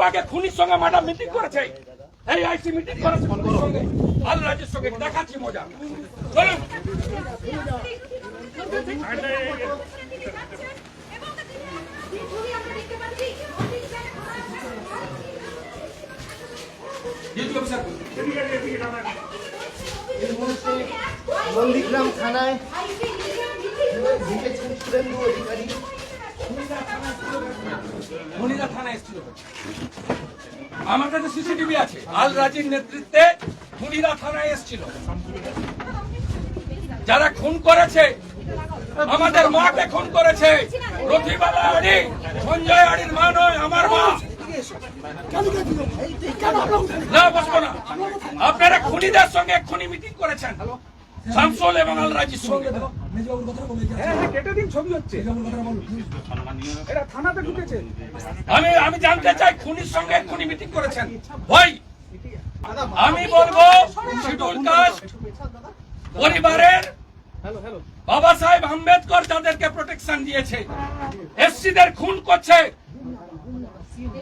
একটু আগে খুনির সঙ্গে ম্যাডাম মিটিং করেছে। এই আইসি মিটিং করেছে খুনির সঙ্গে। আল রাজের সঙ্গে দেখাচ্ছি মজা। চলুন। থানায়। অধিকারী। আমার কাছে সিসিটিভি আছে। আল রাজির নেতৃত্বে মনিরা থানায় এসেছিল। যারা খুন করেছে, আমাদের মাকে খুন করেছে। রথিবালা আড়ি, সঞ্জয় আড়ির মা নয়, আমার মা। না, বসবো না। আপনারা খুনিদের সঙ্গে খুনি মিটিং করেছেন। শামসুল এবং আল রাজির সঙ্গে কেটে দিন ছবি হচ্ছে। এটা থানাতে ঢুকেছে। আমি আমি জানতে চাই খুনির সঙ্গে খুনি মিটিং করেছেন। ভাই আমি বলব কাস্ট পরিবারের বাবা সাহেব আম্বেদকর যাদেরকে প্রোটেকশন দিয়েছে। এসসিদের খুন করছে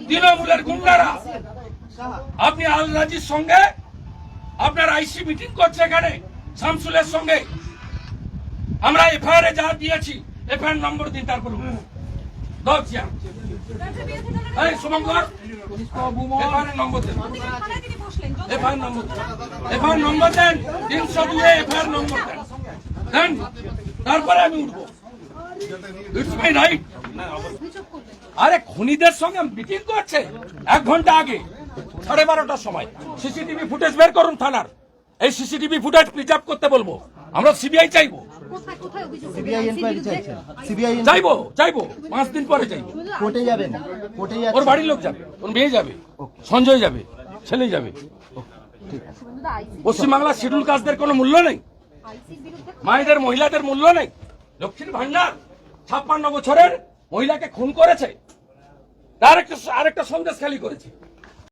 তৃণমূলের গুন্ডারা। আপনি আল রাজির সঙ্গে আপনার আইসি মিটিং করছে এখানে। শামসুলের সঙ্গে আমরা এফআইআর এ যা দিয়েছি, এফআইআর নম্বর দিন Shubhankar. FIR number number number দেন। এফআইআর নম্বর দেন। দেন। তারপরে আমি উঠবো। আরে, খনিদের সঙ্গে মিটিং করছে? এক ঘণ্টা আগে, সাড়ে বারোটার সময়। সিসিটিভি ফুটেজ বের করুন থানার। এই সিসিটিভি ফুটেজ প্রিজার্ভ করতে বলব। আমরা সিবিআই চাইব। চাইব চাইব। পাঁচ দিন পরে চাইব। কোর্টে যাবেন কোর্টে ওর বাড়ির লোক যাবে ওর মেয়ে যাবে সঞ্জয় যাবে ছেলে যাবে। পশ্চিমবাংলার শিডিউল কাস্টদের কোনো মূল্য নেই। মায়েদের মহিলাদের মূল্য নেই। লক্ষ্মীর ভান্ডার ছাপ্পান্ন বছরের মহিলাকে খুন করেছে। তার একটা আরেকটা সন্দেশ খালি করেছে।